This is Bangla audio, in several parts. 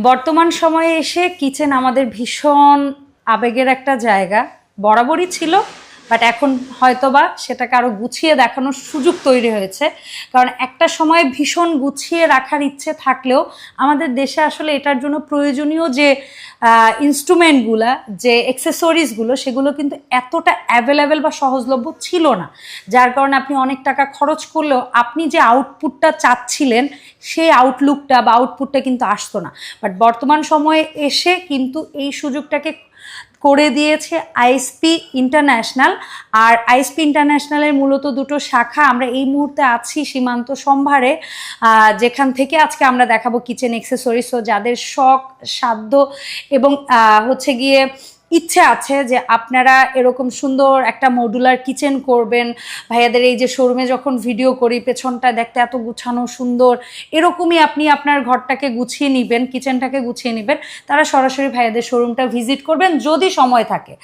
বর্তমান সময়ে এসে কিচেন আমাদের ভীষণ আবেগের একটা জায়গা। বরাবরই ছিল বাট এখন হয়তোবা সেটাকে আরও গুছিয়ে দেখানোর সুযোগ তৈরি হয়েছে। কারণ একটা সময় ভীষণ গুছিয়ে রাখার ইচ্ছে থাকলেও আমাদের দেশে আসলে এটার জন্য প্রয়োজনীয় যে ইনস্ট্রুমেন্টগুলা যে অ্যাক্সেসরিজগুলো সেগুলো কিন্তু এতটা অ্যাভেলেবেল বা সহজলভ্য ছিল না। যার কারণে আপনি অনেক টাকা খরচ করলেও আপনি যে আউটপুটটা চাচ্ছিলেন, সেই আউটলুকটা বা আউটপুটটা কিন্তু আসতো না। বাট বর্তমান সময়ে এসে কিন্তু এই সুযোগটাকে করে দিয়েছে আইএসপি ইন্টারন্যাশনাল। আর আইএসপি ইন্টারন্যাশনালের মূলত দুটো শাখা আমরা এই মুহূর্তে আছি সীমান্ত সম্ভারে। যেখান থেকে আজকে আমরা দেখাবো কিচেন এক্সেসরিজ যাদের শখ, সাধ্য এবং হচ্ছে গিয়ে ইচ্ছে আছে যে আপনারা এরকম সুন্দর একটা মডুলার কিচেন করবেন। ভাইয়াদের এই যে শোরুমে যখন ভিডিও করি, পেছনটা দেখতে এত গুছানো সুন্দর, এরকমই আপনি আপনার ঘরটাকে গুছিয়ে নেবেন কিচেনটাকে গুছিয়ে নেবেন। তারা সরাসরি ভাইয়াদের শোরুমটা ভিজিট করবেন যদি সময় থাকে।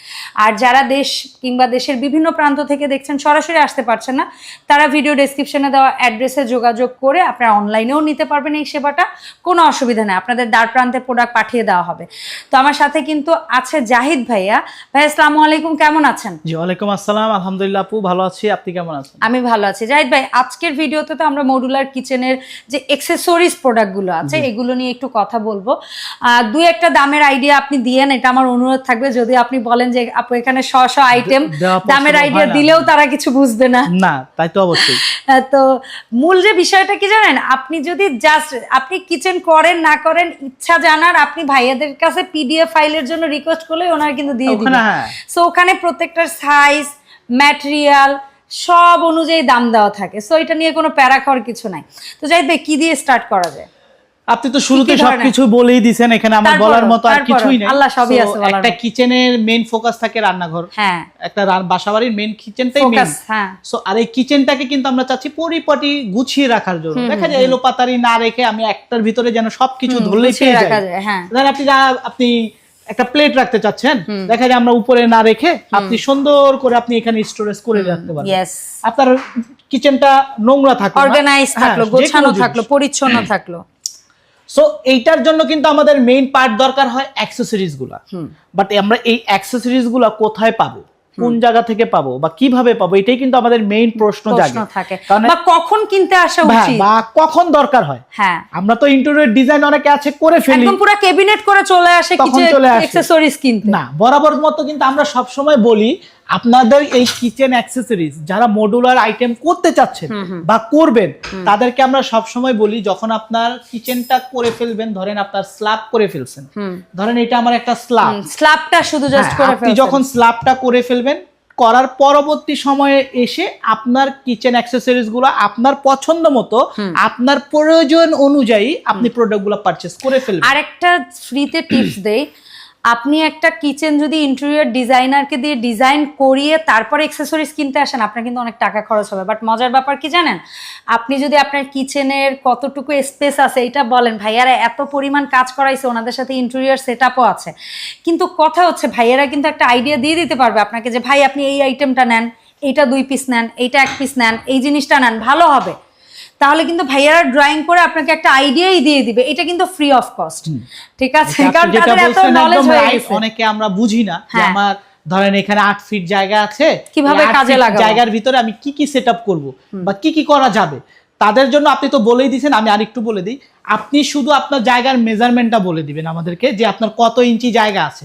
আর যারা দেশ কিংবা দেশের বিভিন্ন প্রান্ত থেকে দেখছেন, সরাসরি আসতে পারছেন না, তারা ভিডিও ডেসক্রিপশনে দেওয়া অ্যাড্রেসে যোগাযোগ করে আপনারা অনলাইনেও নিতে পারবেন এই সেবাটা। কোনো অসুবিধা নেই, আপনাদের দ্বার প্রান্তে প্রোডাক্ট পাঠিয়ে দেওয়া হবে। তো আমার সাথে কিন্তু আছে জাহিদ ভাইয়া। ভাইয়া আসসালামু আলাইকুম কেমন আছেন? জি ওয়ালাইকুম আসসালাম আলহামদুলিল্লাহ আপু ভালো আছি। আপনি কেমন আছেন? আমি ভালো আছি। জাহিদ ভাই আজকের ভিডিওতে তো আমরা মডুলার কিচেনের যে এক্সেসরিজ প্রোডাক্টগুলো আছে এগুলো নিয়ে একটু কথা বলব। দুই একটা দামের আইডিয়া আপনি দিয়েন এটা আমার অনুরোধ থাকবে। যদি আপনি বলেন যে আপু এখানে শ শ আইটেম দামের আইডিয়া দিলেও তারা কিছু বুঝবে না। না তাই তো অবশ্যই। তো মূল যে বিষয়টা কি জানেন আপনি যদি জাস্ট আপনি কিচেন করেন না করেন ইচ্ছা জানার আপনি ভাইয়াদের কাছে পিডিএফ ফাইলের জন্য রিকোয়েস্ট করলে ওনারা কিন্তু দিয়ে দিবেন। হ্যাঁ। সো ওখানে প্রত্যেকটার সাইজ ম্যাটেরিয়াল সব অনুযায়ী দাম দেওয়া থাকে। সো এটা নিয়ে কোনো প্যারা খাওয়ার কিছু নাই। তো যাই ভাই কি দিয়ে স্টার্ট করা যায়? আপনি তো শুরুতে? সবকিছু বলেই দিছেন এখানে আমার বলার মতো আর কিছুই নেই। আল্লাহ সবই আছে বলার একটা কিচেনের মেইন ফোকাস থাকে রান্নাঘর। হ্যাঁ। একটা বাসাবাড়ির মেইন কিচেনটাই মেইন হ্যাঁ। সো আর এই কিচেনটাকে কিন্তু আমরা চাচ্ছি পরিপাটি গুছিয়ে রাখার জন্য। দেখা যায় এলো পাতারি না রেখে আমি একটার ভিতরে যেন সবকিছু ধরলেই পেয়ে যাই। যায় হ্যাঁ। আপনি আপনি একটা প্লেট রাখতে চাচ্ছেন দেখা যায় আমরা উপরে না রেখে আপনি সুন্দর করে আপনি এখানে স্টোরেজ করে রাখতে পারেন আপনার কিচেনটা নোংরা থাকল। অর্গানাইজ হ্যাঁ, থাকল গোছানো থাকল পরিচ্ছন্ন থাকল। সো এইটার জন্য কিন্তু আমাদের মেইন পার্ট দরকার হয় অ্যাক্সেসরিজগুলা। বাট আমরা এই অ্যাক্সেসরিজগুলা কোথায় পাবো? কোন জায়গা থেকে পাবো বা কীভাবে পাবো এটাই কিন্তু আমাদের মেইন প্রশ্ন থাকে। বা কখন কিনতে আসা হ্যাঁ, উচিত? বা কখন দরকার হয়? হ্যাঁ। আমরা তো ইন্টেরিয়র ডিজাইন অনেকে আছে করে ফেলি। একদম পুরো ক্যাবিনেট করে চলে আসে কিছু। অ্যাক্সেসরিজ কিনতে। না বরাবর মতো কিন্তু আমরা সব সময় বলি আপনাদের এই কিচেন অ্যাক্সেসরিজ যারা মডুলার আইটেম করতে চাচ্ছেন বা করবেন তাদেরকে আমরা সব সময় বলি যখন আপনার কিচেনটা করে ফেলবেন ধরেন আপনার স্ল্যাব করে ফেলছেন। ধরেন এটা আমার একটা স্ল্যাব স্ল্যাবটা শুধু জাস্ট করে আপনি যখন স্ল্যাবটা করে ফেলবেন করার পরবর্তী সময়ে এসে আপনার কিচেন অ্যাক্সেসরিজগুলো আপনার পছন্দ মতো আপনার প্রয়োজন অনুযায়ী আপনি প্রোডাক্টগুলো পারচেস করে ফেলবেন। আরেকটা ফ্রিতে টিপস দেই। আপনি একটা কিচেন যদি ইন্টেরিয়র ডিজাইনারকে দিয়ে ডিজাইন করিয়ে তারপরে অ্যাক্সেসরিজ কিনতে আসেন, আপনার কিন্তু অনেক টাকা খরচ হবে। বাট মজার ব্যাপার কি জানেন? আপনি যদি আপনার কিচেনের কতটুকু স্পেস আছে, এটা বলেন, ভাইয়ারা এত পরিমাণ কাজ করাইছে, ওনাদের সাথে ইন্টেরিয়র সেট আছে। কিন্তু কথা হচ্ছে, ভাইয়ারা কিন্তু একটা আইডিয়া দিয়ে দিতে পারবে আপনাকে যে, ভাই, আপনি এই আইটেমটা নেন, এইটা দুই পিস নেন, এইটা এক পিস নেন, এই জিনিসটা নেন, ভালো হবে। তাহলে কিন্তু ভাইয়ারা ড্রয়িং করে আপনাকে একটা আইডিয়াই দিয়ে দিবে। এটা কিন্তু ফ্রি অফ কস্ট ঠিক আছে? কারণ তাদের এত নলেজ হয়ে গেছে। অনেকে আমরা বুঝি না যে হ্যাঁ। আমার ধরেন এখানে আট ফিট জায়গা আছে কীভাবে কাজে লাগাবো? জায়গার ভিতরে আমি কি কি সেট আপ করব বা কি কি করা যাবে? তাদের জন্য আপনি তো বলেই দিয়েছেন আমি আরেকটু বলে দিই। আপনি শুধু আপনার জায়গার মেজারমেন্টটা বলে দিবেন আমাদেরকে যে আপনার কত ইঞ্চি জায়গা আছে।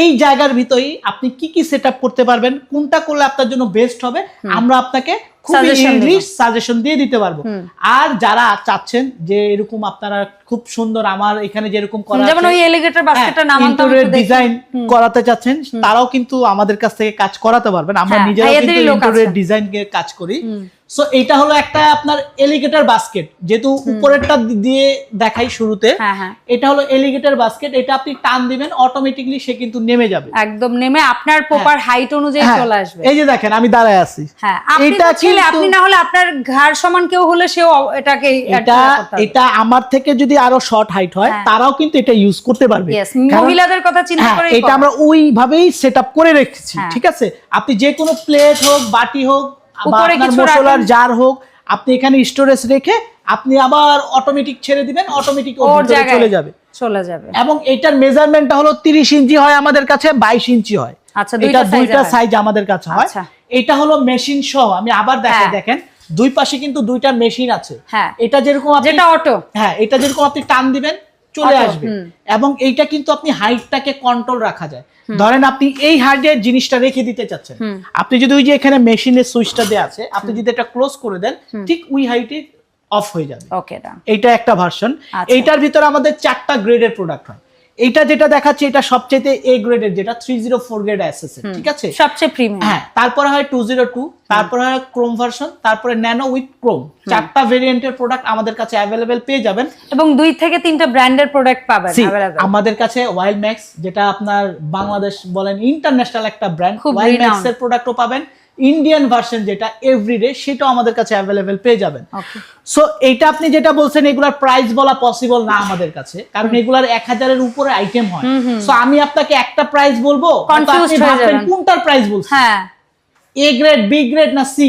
এই জায়গার ভিতরেই আপনি কি কি সেট করতে পারবেন কোনটা করলে আপনার জন্য বেস্ট হবে আমরা আপনাকে খুবই ইংলিশ সাজেশন দিয়ে দিতে পারব। আর যারা চাচ্ছেন যে এরকম আপনারা খুব সুন্দর আমার এখানে যেরকম করা যেমন ওই এলিগেটর হ্যাঁ, বাস্কেটটা ডিজাইন করাতে চাচ্ছেন তারাও কিন্তু আমাদের কাছ থেকে কাজ করাতে পারবেন। আমরা হ্যাঁ, নিজেরা কিন্তু ইন্টেরিয়র ডিজাইন এর কাজ করি। সো এইটা হলো একটা আপনার এলিগেটর বাস্কেট যেহেতু উপরেরটা দিয়ে দেখাই শুরুতে হ্যাঁ হ্যাঁ। এটা হলো এলিগেটর বাস্কেট এটা আপনি টান দিবেন অটোমেটিকলি সে কিন্তু নেমে যাবে। একদম নেমে আপনার প্রপার হাইট অনুযায়ী হ্যাঁ, চলে আসবে। এই যে দেখেন আমি দাঁড়ায় আছি। হ্যাঁ এটা ছেলে আপনি না হলে আপনার ঘাড় সমান কেউ হলে সেও এটাকে এটা এটা আমার থেকে যদি আরও শর্ট হাইট হয়। তারাও কিন্তু এটা ইউজ করতে পারবে। মহিলাদের কথা চিন্তা করে এটা আমরা ওইভাবেই সেট আপ করে রেখেছি। ঠিক আছে? আপনি যে কোনো প্লেট হোক বাটি হোক উপরে আপনার কিছু মশলার জার হোক আপনি এখানে স্টোরেজ রেখে আপনি আবার অটোমেটিক ছেড়ে দিবেন অটোমেটিক চলে যাবে। চলে যাবে। এবং এটার মেজারমেন্টটা হলো তিরিশ ইঞ্চি হয় আমাদের কাছে বাইশ ইঞ্চি হয়। আচ্ছা, দুইটা দুইটা সাইজ আমাদের কাছে হয়। আচ্ছা। এটা হলো মেশিন সহ আমি আবার দেখাই হ্যাঁ। দেখেন দুই পাশে কিন্তু দুইটা মেশিন আছে। হ্যাঁ। এটা যেরকম আপনি যেটা অটো হ্যাঁ এটা যেরকম আপনি টান দিবেন চলে আসবে। এবং এইটা কিন্তু আপনি হাইটটাকে কন্ট্রোল রাখা যায়। ধরেন আপনি এই হার্ডের জিনিসটা রেখে দিতে চাচ্ছেন। আপনি যদি ওই যে এখানে মেশিনের সুইচটা দেওয়া আছে আপনি যদি এটা ক্লোজ করে দেন ঠিক ওই হাইটে অফ হয়ে যাবে। ওকে ডান এইটা একটা ভার্সন আচ্ছা। এইটার ভিতরে আমাদের চারটা গ্রেডের প্রোডাক্ট হয়। এইটা যেটা দেখাচ্ছে এটা সবচেয়ে এ গ্রেডের যেটা three zero four grade SS ঠিক আছে? সবচেয়ে প্রিমিয়াম হ্যাঁ তারপরে হয় টু জিরো টু তারপরে হয় ক্রোম ভার্সন তারপরে ন্যানো উইথ ক্রোম চারটা ভেরিয়েন্টের প্রোডাক্ট আমাদের কাছে অ্যাভেলেবেল পেয়ে যাবেন। এবং দুই থেকে তিনটা ব্র্যান্ডের প্রোডাক্ট পাবেন আমাদের কাছে ওয়াইল্ড ম্যাক্স যেটা আপনার বাংলাদেশ বলেন ইন্টারন্যাশনাল একটা ব্র্যান্ড ওয়াইল্ড। ম্যাক্স এর প্রোডাক্টও পাবেন। ইন্ডিয়ান ভার্সন যেটা এভরিডে সেটাও আমাদের কাছে অ্যাভেলেবেল পেয়ে যাবেন। সো এটা আপনি যেটা বলছেন এগুলার প্রাইস বলা পসিবল না আমাদের কাছে কারণ এগুলার এক হাজারের উপরে আইটেম হয়। সো আমি আপনাকে একটা প্রাইস বলব। কোনটার প্রাইস বলছেন? হ্যাঁ। এ গ্রেড বি গ্রেড না সি।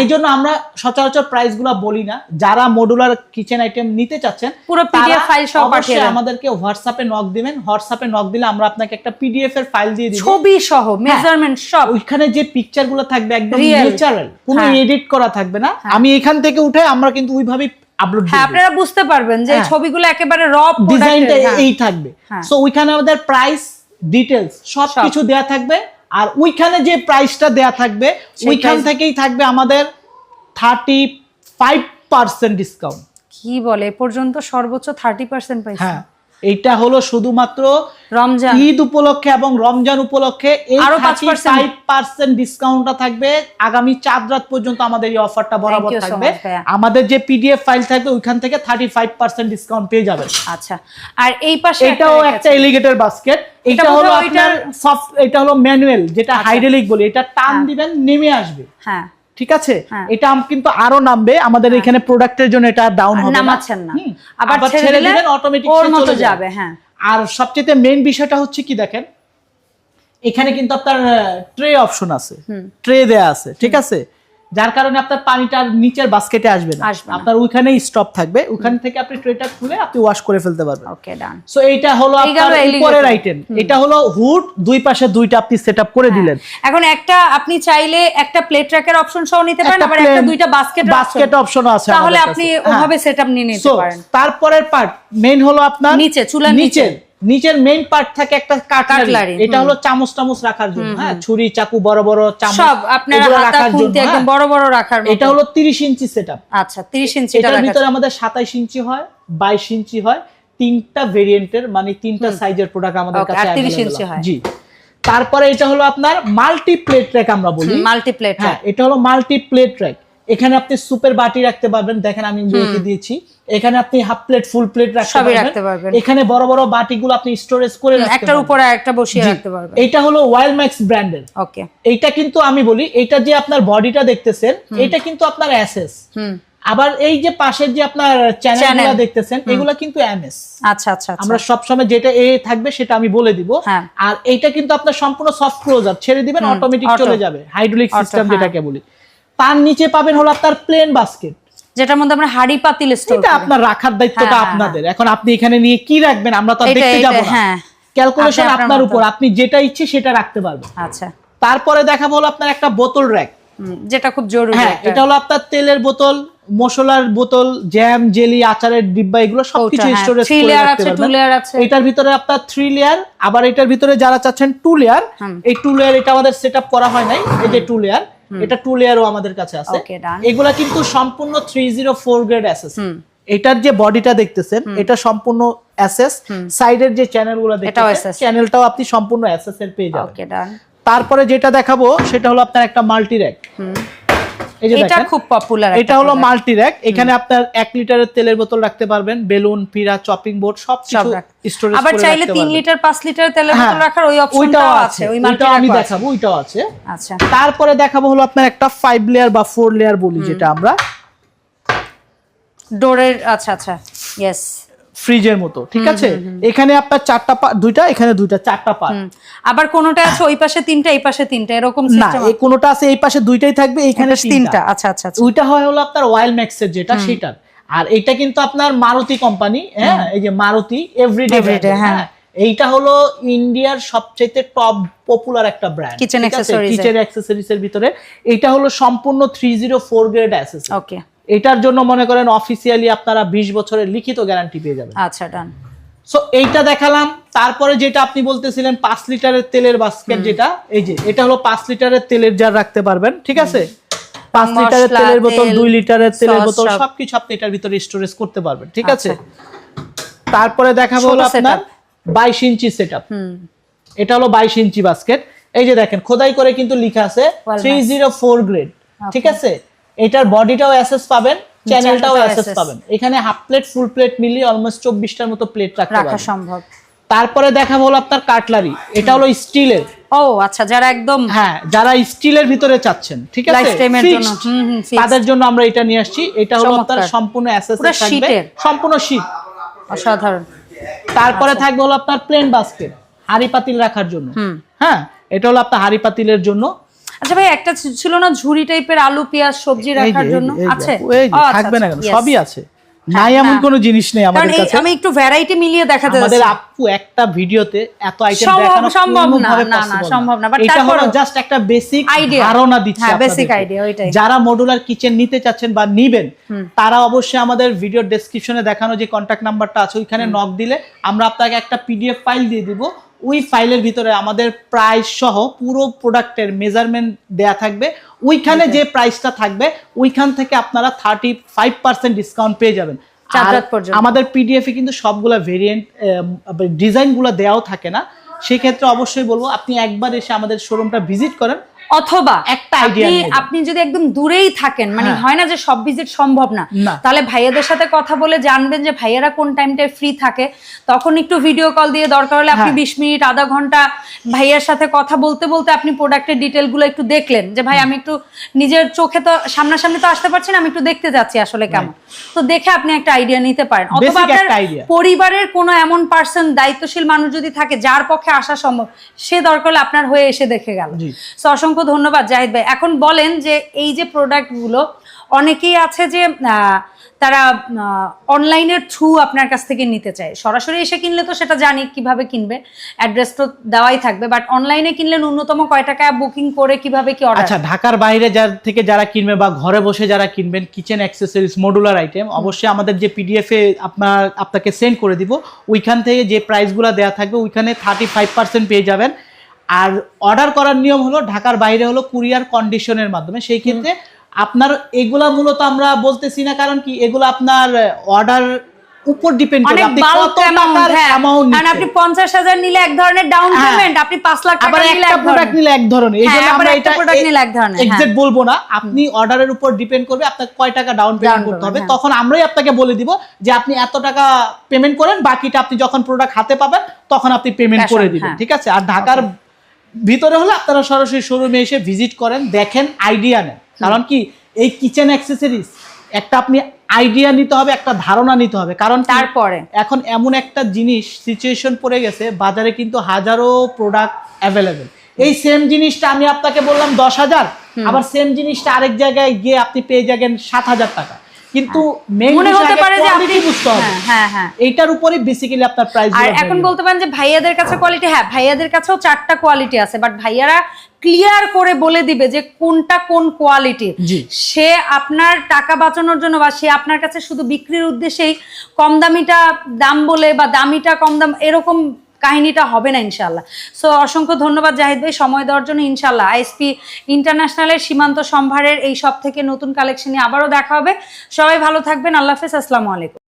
এই জন্য আমরা সচরাচর প্রাইসগুলা বলি না। যারা মডুলার কিচেন আইটেম নিতে চাচ্ছেন পুরো পিডিএফ file সহ পাঠিয়ে আমাদেরকে হোয়াটসঅ্যাপে নক দিবেন। হোয়াটসঅ্যাপে নক দিলে আমরা আপনাকে একটা পিডিএফ এর ফাইল দিয়ে দিব। ছবি সহ মেজারমেন্ট সব। ওইখানে যে পিকচারগুলো থাকবে একদম। ন্যাচারাল কোনো হ্যাঁ। এডিট করা থাকবে না। আমি এখান থেকে উঠে আমরা কিন্তু ওইভাবেই আপলোড হ্যাঁ আপনারা বুঝতে পারবেন যে হ্যাঁ। ছবিগুলো একেবারে র ডিজাইনটা এই থাকবে। হ্যাঁ। সো ওইখানে আমাদের প্রাইস ডিটেলস সব সব। কিছু দেয়া থাকবে। আর ওইখানে যে প্রাইসটা দেয়া থাকবে ওইখান থেকেই থাকবে আমাদের থার্টি ফাইভ পার্সেন্ট ডিসকাউন্ট কি বলে? এ পর্যন্ত সর্বোচ্চ থার্টি পার্সেন্ট পাইছে। হ্যাঁ। এইটা হলো শুধুমাত্র রমজান। ঈদ উপলক্ষে এবং রমজান উপলক্ষে আরও ফাইভ পার্সেন্ট ডিসকাউন্টটা থাকবে। আগামী চার রাত পর্যন্ত আমাদের এই অফারটা বরাবর থাকবে। আমাদের যে পিডিএফ ফাইল থাকবে ওইখান থেকে থার্টি ফাইভ পার্সেন্ট ডিসকাউন্ট পেয়ে যাবেন। আচ্ছা। আর এই পাশে এটাও একটা এলিগেটর বাস্কেট এটা হলো আপনার সফট এটা হলো ম্যানুয়াল যেটা আচ্ছা। হাইড্রোলিক বলি। এটা টান হ্যাঁ। দিবেন নেমে আসবে। হ্যাঁ। ঠিক আছে? হ্যাঁ। এটা আম- কিন্তু আরও নামবে। আমাদের এখানে প্রোডাক্টের জন্য এটা ডাউন হবে না। নামাচ্ছেন না। আবার ছেড়ে দিলেন দিলে অটোমেটিক ওর মতো যাবে। হ্যাঁ। আর সবচেয়ে মেইন বিষয়টা হচ্ছে কি দেখেন? এখানে কিন্তু আপনার ট্রে অপশন আছে। ট্রে দেয়া আছে ঠিক আছে? যার কারণে আপনার পানিটা নিচের বাস্কেটে আসবে না। আপনার ওইখানেই স্টপ থাকবে। ওখান থেকে আপনি ট্রেটা খুলে আপনি ওয়াশ করে ফেলতে পারবেন। ওকে ডান সো এইটা হলো আপনার উপরের আইটেম এটা হলো হুড দুই পাশে দুইটা আপনি সেটআপ করে দিলেন। এখন একটা আপনি চাইলে একটা প্লেট ট্র্যাকের অপশন সহ নিতে পারেন আবার একটা দুইটা বাস্কেট বাস্কেট অপশনও আছে তাহলে আপনি। হ্যাঁ। ওভাবে সেটআপ নিয়ে নিতে পারেন। তারপরের পার্ট মেইন হলো আপনার নিচে, চুলার নিচে। নিচের মেইন পার্ট থাকে একটা কাটলারি। এটা হলো চামচ টামচ রাখার জন্য। হ্যাঁ ছুরি চাকু বড় বড় চামচ সব আপনারা হাতা রাখার জন্য, একদম হ্যাঁ। বড় বড় রাখার এটা হলো 30 ইঞ্চি সেটআপ আচ্ছা 30 ইঞ্চি এটার ভিতরে আমাদের 27 ইঞ্চি হয় 22 ইঞ্চি হয় তিনটা ভেরিয়েন্টের মানে তিনটা সাইজের প্রোডাক্ট আমাদের কাছে আর 30 ইঞ্চি হয়। জি। তারপরে এটা হলো আপনার মাল্টি প্লেট র‍্যাক আমরা বলি। মাল্টি প্লেট হ্যাঁ এটা হলো মাল্টি প্লেট র‍্যাক এখানে আপনি সুপের বাটি রাখতে পারবেন দেখেন আমি রেখে দিয়েছি। এখানে আপনি হাফ প্লেট ফুল প্লেট রাখতে পারবেন। এখানে বড় বড় বাটিগুলো আপনি স্টোরেজ করে রাখতে একটার উপরে একটা বসিয়ে রাখতে পারবেন। এইটা হলো ওয়াইল্ড ম্যাক্স ব্র্যান্ডের। ওকে। এইটা কিন্তু আমি বলি এইটা যে আপনার বডিটা দেখতেছেন এটা কিন্তু আপনার এসএস হুম। আবার এই যে পাশের যে আপনার চ্যানেলগুলো দেখতেছেন এগুলা কিন্তু এমএস আচ্ছা আচ্ছা আচ্ছা। আমরা সবসময় যেটা এ থাকবে সেটা আমি বলে দিব। হ্যাঁ। আর এইটা কিন্তু আপনার সম্পূর্ণ সফট ক্লোজার ছেড়ে দিবেন অটোমেটিক চলে যাবে। হাইড্রোলিক সিস্টেম হ্যাঁ। যেটাকে বলি। তার নিচে পাবেন হলো আপনার প্লেন বাস্কেট যেটার মধ্যে আমরা হাড়ি পাতিল স্টোর এটা আপনার রাখার দায়িত্বটা হ্যাঁ, হ্যাঁ, আপনাদের। এখন আপনি এখানে নিয়ে কি রাখবেন? আমরা তো দেখতে যাব না। হ্যাঁ। ক্যালকুলেশন আপনার উপর। আপনি যেটা ইচ্ছে সেটা রাখতে পারবেন। আচ্ছা। তারপরে দেখাবো হলো আপনার একটা বোতল র্যাক যেটা খুব জরুরি হ্যাঁ এটা হলো আপনার তেলের বোতল মশলার বোতল জ্যাম জেলি আচারের ডিব্বা এগুলো সবকিছু হ্যাঁ। স্টোরেজ করে রাখতে আছে, পারবেন। এটার ভিতরে আপনার থ্রি লেয়ার আবার এটার ভিতরে যারা চাচ্ছেন টু লেয়ার। এই টু লেয়ার এটা আমাদের সেটআপ করা হয় নাই এই যে টু লেয়ার এটা টু লেয়ারও আমাদের কাছে আছে। এগুলা কিন্তু সম্পূর্ণ three zero four grade assess এটার যে বডিটা দেখতেছেন এটা সম্পূর্ণ অ্যাসেস সাইডের যে চ্যানেলগুলো দেখতেছেন চ্যানেলটাও আপনি সম্পূর্ণ অ্যাসেস এর পেয়ে যাবেন। তারপরে যেটা দেখাবো সেটা হলো আপনার একটা মাল্টি র্যাক এটা খুব পপুলার এটা হলো মাল্টি র্যাক এখানে আপনার এক লিটারের তেলের বোতল রাখতে পারবেন বেলুন পিরা চপিং বোর্ড সব কিছু স্টোরেজ আবার চাইলে 3 লিটার 5 লিটার তেলের বোতল রাখার ওই অপশনটাও আছে ওই মাল্টি আমি দেখাবো ওইটাও আছে। আচ্ছা। তারপরে দেখাবো হলো আপনার একটা ফাইভ লেয়ার বা ফোর লেয়ার বলি যেটা আমরা। ডোরের আচ্ছা আচ্ছা ইয়েস ফ্রিজের মতো ঠিক আছে? এখানে আপনার চারটা পা দুইটা এখানে দুইটা চারটা পার্ট আবার কোনটা আছে ওই পাশে তিনটা এই পাশে তিনটা এরকম না এই কোনোটা আছে এই পাশে দুইটাই থাকবে এখানে তিনটা। আচ্ছা আচ্ছা আচ্ছা। ওইটা হয় হলো আপনার ওয়াইল ম্যাক্সের যেটা সেটার। আর এটা কিন্তু আপনার মারুতি কোম্পানি হ্যাঁ? এই যে মারুতি এভরিডে Everyday, হ্যাঁ। এইটা হলো ইন্ডিয়ার সবচেয়ে টপ পপুলার একটা ব্র্যান্ড accessories এর। কিচেন অ্যাক্সেসরিজ এর ভিতরে। এটা হলো সম্পূর্ণ three zero four grade accessory okay এটার জন্য মনে করেন অফিসিয়ালি আপনারা বিশ বছরের লিখিত গ্যারান্টি পেয়ে যাবেন। আচ্ছা ডান সো এইটা দেখালাম। তারপরে যেটা আপনি বলতেছিলেন পাঁচ লিটারের তেলের বাস্কেট যেটা এই যে এটা হলো পাঁচ লিটারের তেলের জার রাখতে পারবেন ঠিক আছে? পাঁচ লিটারের তেলের বোতল দুই লিটারের তেলের বোতল সবকিছু আপনি এটার ভিতরে স্টোরেজ করতে পারবেন ঠিক আছে? আচ্ছা। তারপরে দেখাবো হলো আপনার বাইশ ইঞ্চি সেট হুম। এটা হলো বাইশ ইঞ্চি বাস্কেট এই যে দেখেন খোদাই করে কিন্তু লিখা আছে থ্রি জিরো ফোর গ্রেড ঠিক আছে? এটার বডিটাও অ্যাসেস পাবেন চ্যানেলটাও অ্যাসেস পাবেন। এখানে হাফ প্লেট ফুল প্লেট মিলিয়ে অলমোস্ট চব্বিশটার মতো প্লেট রাখা সম্ভব। তারপরে দেখাবো হলো আপনার কাটলারি এটা হলো স্টিলের ও আচ্ছা যারা একদম হ্যাঁ যারা স্টিলের ভিতরে চাচ্ছেন ঠিক আছে? Lifetime জন্য, হুম, হুম, তাদের জন্য আমরা এটা নিয়ে আসছি। এটা হলো আপনার। সম্পূর্ণ অ্যাসেস থাকবে। সম্পূর্ণ শীট অসাধারণ। তারপরে আচ্ছা। থাকবে হলো আপনার প্লেন বাস্কেট হাড়ি পাতিল রাখার জন্য। হ্যাঁ এটা হলো আপনার হাড়ি পাতিলের জন্য। আচ্ছা ভাই একটা ছিল না ঝুড়ি টাইপের আলু পেঁয়াজ সবজি রাখার জন্য? আছে? ও, আচ্ছা, থাকবে না আচ্ছা, কেন? সবই আছে। নাই এমন। কোনো জিনিস নেই আমাদের কাছে। আমি একটু ভ্যারাইটি মিলিয়ে দেখাতে আমাদের আপু একটা ভিডিওতে এত আইটেম দেখানো সম্ভব না, না, না, সম্ভব না, but এটা হলো জাস্ট একটা বেসিক। ধারণা দিচ্ছি হ্যাঁ, আপনাদেরকে। idea, ওইটাই। যারা মডুলার কিচেন নিতে চাচ্ছেন বা নিবেন তারা অবশ্যই আমাদের ভিডিও ডেসক্রিপশনে দেখানো যে কন্ট্যাক্ট নাম্বারটা আছে ওইখানে নক দিলে আমরা আপনাকে একটা পিডিএফ ফাইল দিয়ে দিব। ওই ফাইলের ভিতরে আমাদের প্রাইস সহ পুরো প্রোডাক্টের মেজারমেন্ট দেয়া থাকবে। ওইখানে যে প্রাইসটা থাকবে ওইখান থেকে আপনারা থার্টি ফাইভ পার্সেন্ট ডিসকাউন্ট পেয়ে যাবেন। আমাদের পিডিএফ এ কিন্তু সবগুলা ভেরিয়েন্ট ডিজাইনগুলো দেওয়াও থাকে না। সেক্ষেত্রে অবশ্যই বলব আপনি একবার এসে আমাদের শোরুমটা ভিজিট করেন। অথবা একটা idea আপনি যদি একদম দূরেই থাকেন মানে হ্যাঁ। হয় না যে সব ভিজিট সম্ভব না। তাহলে ভাইয়াদের সাথে কথা বলে জানবেন যে ভাইয়ারা কোন টাইমটায় ফ্রি থাকে তখন একটু ভিডিও কল দিয়ে দরকার হলে আপনি হ্যাঁ। বিশ মিনিট আধা ঘণ্টা ভাইয়ার সাথে কথা বলতে বলতে আপনি প্রোডাক্টের ডিটেলগুলো একটু দেখলেন যে ভাই আমি একটু নিজের চোখে তো সামনাসামনি তো আসতে পারছি না আমি একটু দেখতে যাচ্ছি আসলে কেমন তো দেখে আপনি একটা আইডিয়া নিতে পারেন অথবা আপনার পরিবারের কোনো এমন পার্সন দায়িত্বশীল মানুষ যদি থাকে যার পক্ষে আসা সম্ভব সে দরকার হলে আপনার হয়ে এসে দেখে গেল জি। অসংখ্য ধন্যবাদ জাহিদ ভাই। এখন বলেন যে এই যে প্রোডাক্টগুলো অনেকেই আছে যে তারা অনলাইনের থ্রু আপনার কাছ থেকে নিতে চায়। সরাসরি এসে কিনলে তো সেটা জানি কীভাবে কিনবে অ্যাড্রেস তো দেওয়াই থাকবে বাট অনলাইনে কিনলে ন্যূনতম কয় টাকা বুকিং করে কীভাবে কি আচ্ছা ঢাকার বাইরে যার থেকে যারা কিনবে বা ঘরে বসে যারা কিনবেন কিচেন অ্যাক্সেসরিজ মডুলার আইটেম অবশ্যই আমাদের যে পিডিএফ এ আপনার আপনাকে সেন্ড করে দিব। ওইখান থেকে যে প্রাইসগুলো দেওয়া থাকবে ওইখানে থার্টি ফাইভ পার্সেন্ট পেয়ে যাবেন। আর অর্ডার করার নিয়ম হলো ঢাকার বাইরে হলো কুরিয়ার কন্ডিশনের মাধ্যমে। সেই ক্ষেত্রে আপনার এগুলা মূলত আমরা বলতেছি না কারণ কি এগুলো আপনার অর্ডার উপর ডিপেন্ড করে। আপনি কত টাকার অ্যামাউন্ট কারণ আপনি পঞ্চাশ হাজার নিলে এক ধরনের ডাউন হ্যাঁ। পেমেন্ট আপনি পাঁচ লাখ টাকা নিলে একটা প্রোডাক্ট নিলে এক ধরনের। এই হ্যাঁ, আমরা এটা product নিলে এক ধরনের, হ্যাঁ। এক্সাক্ট বলব না। আপনি অর্ডারের উপর ডিপেন্ড করবে আপনাকে কয় টাকা ডাউন পেমেন্ট করতে হবে। হ্যাঁ। তখন আমরাই আপনাকে বলে দিব যে আপনি এত টাকা পেমেন্ট করেন বাকিটা আপনি যখন প্রোডাক্ট হাতে পাবেন তখন আপনি পেমেন্ট করে দিবেন হ্যাঁ। ঠিক আছে? আর ঢাকার ভিতরে হলে আপনারা সরাসরি শোরুমে এসে ভিজিট করেন দেখেন আইডিয়া নেন। কারণ কি? এই কিচেন অ্যাক্সেসরিজ একটা আপনি আইডিয়া নিতে হবে একটা ধারণা নিতে হবে। কারণ? তারপরে? এখন এমন একটা জিনিস সিচুয়েশন পড়ে গেছে বাজারে কিন্তু হাজারো প্রোডাক্ট অ্যাভেলেবেল এই সেম জিনিসটা আমি আপনাকে বললাম দশ হাজার আবার সেম জিনিসটা আরেক জায়গায় গিয়ে আপনি পেয়ে যাবেন সাত হাজার টাকা। কিন্তু মনে হতে পারে যে আপনি বুঝতে হবে। হ্যাঁ হ্যাঁ হ্যাঁ। এইটার উপরেই বেসিক্যালি আপনার প্রাইস আর এখন বলতে পারেন যে ভাইয়াদের কাছে কোয়ালিটি হ্যাঁ ভাইয়াদের কাছেও চারটা কোয়ালিটি আছে বাট ভাইয়ারা ক্লিয়ার করে বলে দিবে যে কোনটা কোন কোয়ালিটি সে আপনার টাকা বাঁচানোর জন্য বা সে আপনার কাছে শুধু বিক্রির উদ্দেশ্যেই কম দামিটা দাম বলে বা দামিটা কম দাম এরকম কাহিনীটা হবে না ইনশাল্লাহ সো অসংখ্য ধন্যবাদ জাহিদ ভাই, সময় দেওয়ার জন্য ইনশাল্লাহ আইএসপি ইন্টারন্যাশনালের সীমান্ত সম্ভারের এই সব থেকে নতুন কালেকশনে আবারও দেখা হবে। সবাই ভালো থাকবেন, আল্লাহ হাফেজ, আসসালামু আলাইকুম।